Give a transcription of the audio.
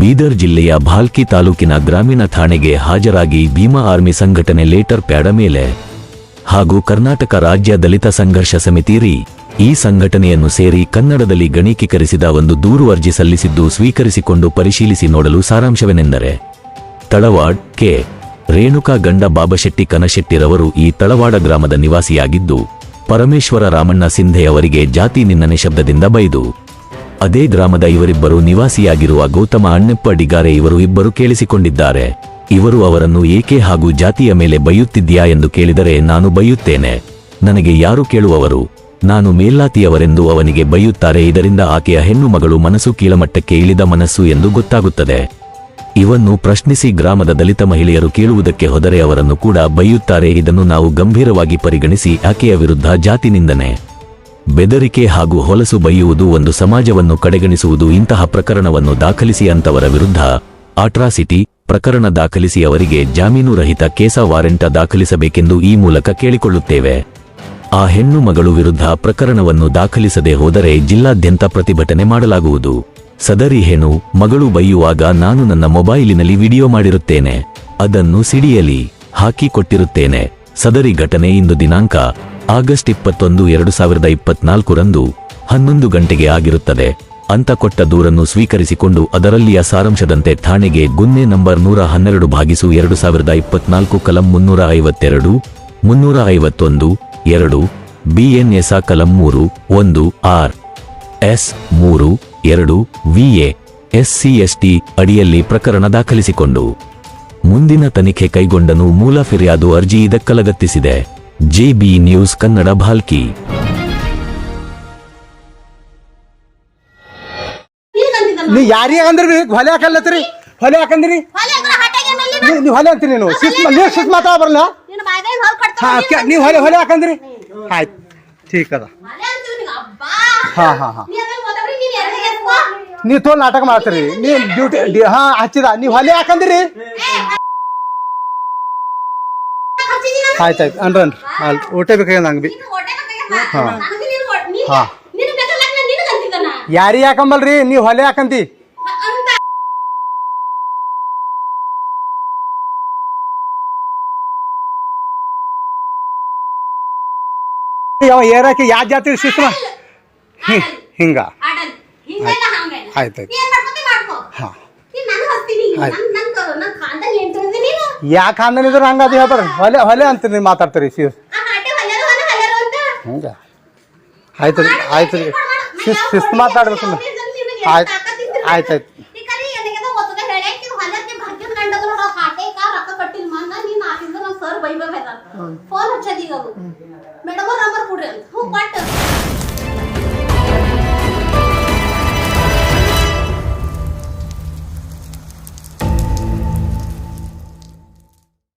ಬೀದರ್ ಜಿಲ್ಲೆಯ ಭಾಲ್ಕಿ ತಾಲೂಕಿನ ಗ್ರಾಮೀಣ ಠಾಣೆಗೆ ಹಾಜರಾಗಿ ಭೀಮಾ ಆರ್ಮಿ ಸಂಘಟನೆ ಲೇಟರ್ ಪ್ಯಾಡ ಮೇಲೆ ಹಾಗೂ ಕರ್ನಾಟಕ ರಾಜ್ಯ ದಲಿತ ಸಂಘರ್ಷ ಸಮಿತಿ ರಿ ಈ ಸಂಘಟನೆಯನ್ನು ಸೇರಿ ಕನ್ನಡದಲ್ಲಿ ಗಣಕೀಕರಿಸಿದ ಒಂದು ದೂರು ಅರ್ಜಿ ಸಲ್ಲಿಸಿದ್ದು ಸ್ವೀಕರಿಸಿಕೊಂಡು ಪರಿಶೀಲಿಸಿ ನೋಡಲು ಸಾರಾಂಶವೆನೆಂದರೆ ತಳವಾಡ್ ಕೆ ರೇಣುಕಾ ಗಂಡ ಬಾಬಶೆಟ್ಟಿ ಕನಶೆಟ್ಟಿರವರು ಈ ತಳವಾಡ ಗ್ರಾಮದ ನಿವಾಸಿಯಾಗಿದ್ದು, ಪರಮೇಶ್ವರ ರಾಮಣ್ಣ ಸಿಂಧೆ ಅವರಿಗೆ ಜಾತಿ ನಿನ್ನನೆ ಶಬ್ದದಿಂದ ಬೈದು ಅದೇ ಗ್ರಾಮದ ಇವರಿಬ್ಬರು ನಿವಾಸಿಯಾಗಿರುವ ಗೌತಮ ಅಣ್ಣಪ್ಪ ಡಿಗಾರೆ ಇವರು ಇಬ್ಬರು ಕೇಳಿಸಿಕೊಂಡಿದ್ದಾರೆ. ಇವರು ಅವರನ್ನು ಏಕೆ ಹಾಗೂ ಜಾತಿಯ ಮೇಲೆ ಬೈಯುತ್ತಿದ್ಯಾ ಎಂದು ಕೇಳಿದರೆ ನಾನು ಬೈಯುತ್ತೇನೆ. ನನಗೆ ಯಾರು ಕೇಳುವವರು? ನಾನು ಮೇಲ್ಲಾತಿಯವರೆಂದು ಅವನಿಗೆ ಬೈಯುತ್ತಾರೆ, ಇದರಿಂದ ಆಕೆಯ ಹೆಣ್ಣು ಮಗಳು ಮನಸ್ಸು ಕೀಳಮಟ್ಟಕ್ಕೆ ಇಳಿದ ಮನಸ್ಸು ಎಂದು ಗೊತ್ತಾಗುತ್ತದೆ. ಇವನ್ನು ಪ್ರಶ್ನಿಸಿ ಗ್ರಾಮದ ದಲಿತ ಮಹಿಳೆಯರು ಕೇಳುವುದಕ್ಕೆ ಹೋದರೆ ಅವರನ್ನು ಕೂಡ ಬೈಯುತ್ತಾರೆ, ಇದನ್ನು ನಾವು ಗಂಭೀರವಾಗಿ ಪರಿಗಣಿಸಿ ಆಕೆಯ ವಿರುದ್ಧ ಜಾತಿ ನಿಂದನೆ. ಬೆದರಿಕೆ ಹಾಗೂ ಹೊಲಸು ಬೈಯುವುದು ಒಂದು ಸಮಾಜವನ್ನು ಕಡೆಗಣಿಸುವುದು ಇಂತಹ ಪ್ರಕರಣವನ್ನು ದಾಖಲಿಸಿ ಅಂತವರ ವಿರುದ್ಧ ಅಟ್ರಾಸಿಟಿ ಪ್ರಕರಣ ದಾಖಲಿಸಿ ಅವರಿಗೆ ಜಾಮೀನು ರಹಿತ ಕೇಸ ವಾರೆಂಟ ದಾಖಲಿಸಬೇಕೆಂದು ಈ ಮೂಲಕ ಕೇಳಿಕೊಳ್ಳುತ್ತೇವೆ. ಆ ಹೆಣ್ಣು ಮಗಳು ವಿರುದ್ಧ ಪ್ರಕರಣವನ್ನು ದಾಖಲಿಸದೆ ಹೋದರೆ ಜಿಲ್ಲಾದ್ಯಂತ ಪ್ರತಿಭಟನೆ ಮಾಡಲಾಗುವುದು. ಸದರಿ ಹೆಣು ಮಗಳು ಬೈಯುವಾಗ ನಾನು ನನ್ನ ಮೊಬೈಲಿನಲ್ಲಿ ವಿಡಿಯೋ ಮಾಡಿರುತ್ತೇನೆ. ಅದನ್ನು ಸಿಡಿಯಲಿ ಹಾಕಿಕೊಟ್ಟಿರುತ್ತೇನೆ ಸದರಿ ಘಟನೆ ಇಂದು ದಿನಾಂಕ ಆಗಸ್ಟ್ ಇಪ್ಪತ್ತೊಂದು, ಎರಡು ಸಾವಿರದ ಇಪ್ಪತ್ನಾಲ್ಕರಂದು ಹನ್ನೊಂದು ಗಂಟೆಗೆ ಆಗಿರುತ್ತದೆ. ಅಂತ ಕೊಟ್ಟ ದೂರನ್ನು ಸ್ವೀಕರಿಸಿಕೊಂಡು ಅದರಲ್ಲಿಯ ಸಾರಾಂಶದಂತೆ ಠಾಣೆಗೆ ಗುನ್ನೆ ನಂಬರ್ ನೂರ ಹನ್ನೆರಡು ಭಾಗಿಸು ಎರಡು ಸಾವಿರದ ಇಪ್ಪತ್ನಾಲ್ಕು ಕಲಂ ಮುನ್ನೂರ ಐವತ್ತೆರಡು, ಮುನ್ನೂರ ಐವತ್ತೊಂದು, ಎರಡು ಬಿಎನ್ಎಸ್ಆ ಕಲಂ ಮೂರು, ಒಂದು, ಆರ್, ಎಸ್ ಮೂರು, ಎರಡು, ವಿಎ ಎಸ್ಸಿಎಸ್ಟಿ ಅಡಿಯಲ್ಲಿ ಪ್ರಕರಣ ದಾಖಲಿಸಿಕೊಂಡು. ಮುಂದಿನ ತನಿಖೆ ಕೈಗೊಂಡನು ಮೂಲ ಫಿರ್ಯಾದು ಅರ್ಜಿ ಇದಕ್ಕಲಗತ್ತಿಸಿದೆ ಜೆಬಿ ನ್ಯೂಸ್ ಕನ್ನಡ ಭಾಲ್ಕಿ ನೀ ಯಾರಿಗೆ ಅಂದ್ರಿ? ಹೊಲೆ ಹಾಕಲ್ಲತ್ರಿ ಹೊಲೆ ಹಾಕಂದ್ರಿ? ನೀ ನೀವು ಹೊಲೆ ಅಂತೀರಿ ನೀನು? ಶಿಸ್ ನೀವು ಶಿಸ್ ಮಾತಾಡ ಬರಲ್ಲ? ಹಾ ನೀವು ಹೊಲೆ ಹೊಲೆ ಹಾಕಂದ್ರಿ? ಆಯ್ತು ಠೀಕ್ ಅದ. ಹಾ, ಹಾ, ಹಾ. ನೀವು ತೋಲ್ ನಾಟಕ ಮಾಡ್ತೀರಿ. ನೀವು ಡ್ಯೂಟಿ ಹಾ ಹಚ್ಚಿದ. ನೀವು ಹೊಲೆ ಹಾಕಂದ್ರಿ? ಆಯ್ತು ಆಯ್ತು. ಅನ್ರಿ ಅನ್ರಿ. ಅಲ್ಲಿ ಊಟ ಬೇಕಾಗ ನಂಗೆ ಬಿ. ಹಾ. ಹಾ. ಯಾರಿಗೆ ಹಾಕಂಬಲ್ರಿ? ನೀವು ಹೊಲೆ ಹಾಕಂತಿ. ಯಾವ ಏರಾಕಿ ಯಾವ ಜಾತಿ ಶಿಸ್ತು ಹಿಂಗ. ಆಯ್ತು. ಆಯ್ತು ಹಾ. ಯಾಕೆ ಹಂಗನಿದ್ರೆ ಹಂಗ ಅದು ಹೇಳ್ಬಾರ ಹೊಲೆ ಹೊಲೆ ಅಂತೀರಿ ಮಾತಾಡ್ತೀರಿ ಶಿಸ್ ಹಂಗ? ಆಯ್ತು ರೀ ಆಯ್ತು ರೀ. ಶಿಸ್ ಶಿಸ್ತು ಮಾತಾಡ್ಬೇಕು ನೀವು. ಆಯ್ತು ಆಯ್ತು ಆಯ್ತು. ಫೋನ್ ಹಚ್ಚದೀಗ ಮೇಡಮ್ ನಂಬರ್ ಕೊಡ್ರಿ ಅಂತ. ಹ್ಞೂ ಕೊಟ್ಟು.